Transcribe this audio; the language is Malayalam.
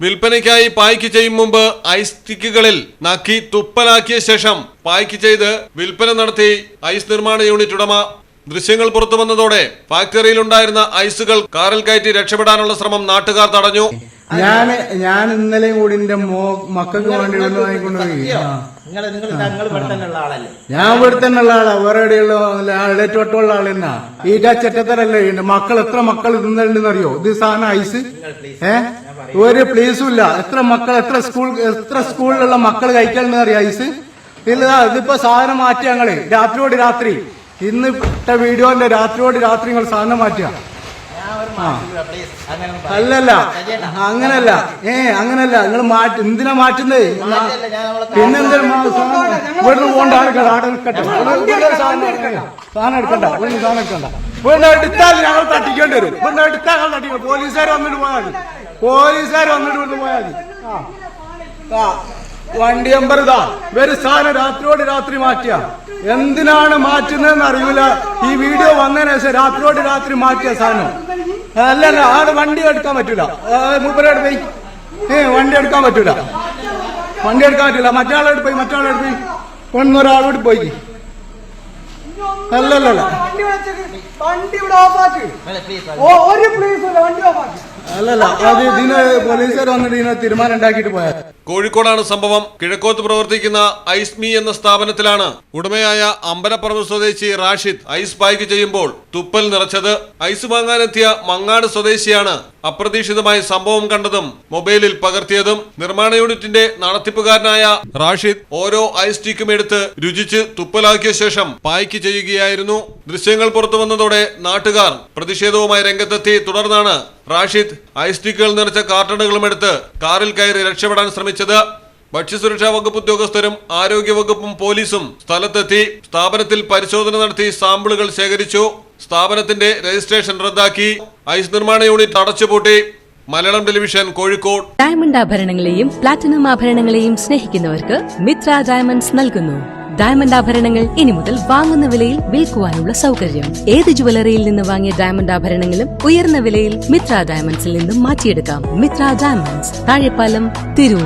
വിൽപ്പനയ്ക്കായി പായ്ക്ക് ചെയ്യും മുമ്പ് ഐസ് സ്റ്റിക്കുകളിൽ നക്കി തുപ്പലാക്കിയ ശേഷം പായ്ക്ക് ചെയ്ത് വിൽപ്പന നടത്തി ഐസ് നിർമ്മാണ യൂണിറ്റ് ഉടമ. ദൃശ്യങ്ങൾ പുറത്തു വന്നതോടെ ഫാക്ടറിയിലുണ്ടായിരുന്ന ഐസുകൾ കാറിൽ കയറ്റി രക്ഷപ്പെടാനുള്ള ശ്രമം നാട്ടുകാർ തടഞ്ഞു. ഞാൻ ഞാൻ ഇന്നലെയും കൂടി എന്റെ മോ മക്കൾക്ക് വേണ്ടി ഒന്ന് വാങ്ങിക്കൊണ്ട് പോയി നിങ്ങൾ നിങ്ങൾ നിങ്ങൾ ഇവിടെ തന്നെ ഉള്ള ആളല്ലേ? ഞാൻ ഇവിടെ തന്നെ ഉള്ള ആളാ. വേറെ എവിടെയുള്ള ആളേറ്റോട്ടുള്ള ആൾ തന്നെ. ഈറ്റ ചെറ്റത്തരല്ലേ ഉണ്ട്. മക്കൾ എത്ര മക്കൾ തിന്നിട്ടുണ്ടെന്ന് അറിയോ? ഇത് സാധനം ഐസ്. ഏ? ഒരു പ്ലേസും ഇല്ല. എത്ര മക്കൾ എത്ര സ്കൂൾ എത്ര സ്കൂളിലുള്ള മക്കൾ കഴിക്കലുണ്ടെന്ന് അറിയാം ഐസ്? ഇല്ല ഇതിപ്പോ സാധനം മാറ്റി ഞങ്ങൾ രാത്രിയോട് രാത്രി. ഇന്ന് ഇട്ട വീഡിയോന്റെ രാത്രിയോട് രാത്രി നിങ്ങൾ സാധനം മാറ്റുക അല്ലല്ല. അങ്ങനല്ല. ഏ അങ്ങനല്ല. നിങ്ങൾ മാറ്റി എന്തിനാ മാറ്റുന്നത് പിന്നെ ഇവിടുന്ന് പോണ്ട സാധനം എടുക്കണ്ട. സാധനം എടുക്കണ്ട. സാധനം എടുത്താൽ ഞങ്ങൾ തട്ടിക്കേണ്ടി വരും. ഇവിടെ എടുത്താൽ ഞങ്ങൾ തട്ടിക്കും പോലീസുകാർ വന്നിട്ട് പോയാൽ മതി. പോലീസുകാർ വന്നിട്ട് ഇവിടുന്ന് പോയാൽ മതി. ആ. വണ്ടി നമ്പർ ഇതാ. ഇവർ സാധനം രാത്രിയോട് രാത്രി മാറ്റിയ. എന്തിനാണ് മാറ്റുന്നതെന്ന് അറിയില്ല ഈ വീഡിയോ വന്നതിന് ശേഷം രാത്രിയോട് രാത്രി മാറ്റിയ സാധനം. അല്ലല്ല ആട് വണ്ടി എടുക്കാൻ പറ്റൂല. മൂപ്പരോട് പോയി. ഏ വണ്ടി എടുക്കാൻ പറ്റൂല. വണ്ടി എടുക്കാൻ പറ്റില്ല മറ്റാളോട് പോയി മറ്റാളോട് പോയി. പെണ്ണൊരാളോട് പോയി. അല്ലല്ലല്ല. വണ്ടി ഇവിടെ ഓഫാക്ക് ഓ ഒരു പ്ലീസ് വണ്ടി ഓഫാക്ക് അല്ലല്ല കോഴിക്കോടാണ് സംഭവം. കിഴക്കോത്ത് പ്രവർത്തിക്കുന്ന ഐസ്മി എന്ന സ്ഥാപനത്തിലാണ് ഉടമയായ അമ്പലപ്പറമ്പ് സ്വദേശി റാഷിദ് ഐസ് പായ്ക്ക് ചെയ്യുമ്പോൾ തുപ്പൽ നിറച്ചത്. ഐസ് വാങ്ങാനെത്തിയ മങ്ങാട് സ്വദേശിയാണ് അപ്രതീക്ഷിതമായി സംഭവം കണ്ടതും മൊബൈലിൽ പകർത്തിയതും നിർമ്മാണ യൂണിറ്റിന്റെ നടത്തിപ്പുകാരനായ റാഷിദ് ഓരോ ഐസ് സ്റ്റിക്കും എടുത്ത് രുചിച്ച് തുപ്പലാക്കിയ ശേഷം പായ്ക്ക് ചെയ്യുകയായിരുന്നു. ദൃശ്യങ്ങൾ പുറത്തു വന്നതോടെ നാട്ടുകാർ പ്രതിഷേധവുമായി രംഗത്തെത്തി. തുടർന്നാണ് റാഷിദ് ഐസ് സ്റ്റിക്കുകൾ നിറച്ച കാർട്ടണുകളും എടുത്ത് കാറിൽ കയറി രക്ഷപ്പെടാൻ ശ്രമിച്ചത്. ഭക്ഷ്യസുരക്ഷാ വകുപ്പ് ഉദ്യോഗസ്ഥരും ആരോഗ്യവകുപ്പും പോലീസും സ്ഥലത്തെത്തി. സ്ഥാപനത്തിൽ പരിശോധന നടത്തി സാമ്പിളുകൾ ശേഖരിച്ചു. സ്ഥാപനത്തിന്റെ രജിസ്ട്രേഷൻ റദ്ദാക്കി ഐസ് നിർമ്മാണ യൂണിറ്റ് അടച്ചുപൂട്ടി. മലയാളം ടെലിവിഷൻ കോഴിക്കോട്. ഡയമണ്ട് ആഭരണങ്ങളെയും പ്ലാറ്റിനം ആഭരണങ്ങളെയും സ്നേഹിക്കുന്നവർക്ക് മിത്ര ഡയമണ്ട്സ് നൽകുന്നു. ഡയമണ്ട് ആഭരണങ്ങൾ ഇനി മുതൽ വാങ്ങുന്ന വിലയിൽ വിൽക്കുവാനുള്ള സൗകര്യം. ഏത് ജുവലറിയിൽ നിന്ന് വാങ്ങിയ ഡയമണ്ട് ആഭരണങ്ങളും ഉയർന്ന വിലയിൽ മിത്ര ഡയമണ്ട്സിൽ നിന്നും മാറ്റിയെടുക്കാം. മിത്ര ഡയമണ്ട്സ് താഴെപ്പാലം തിരൂർ.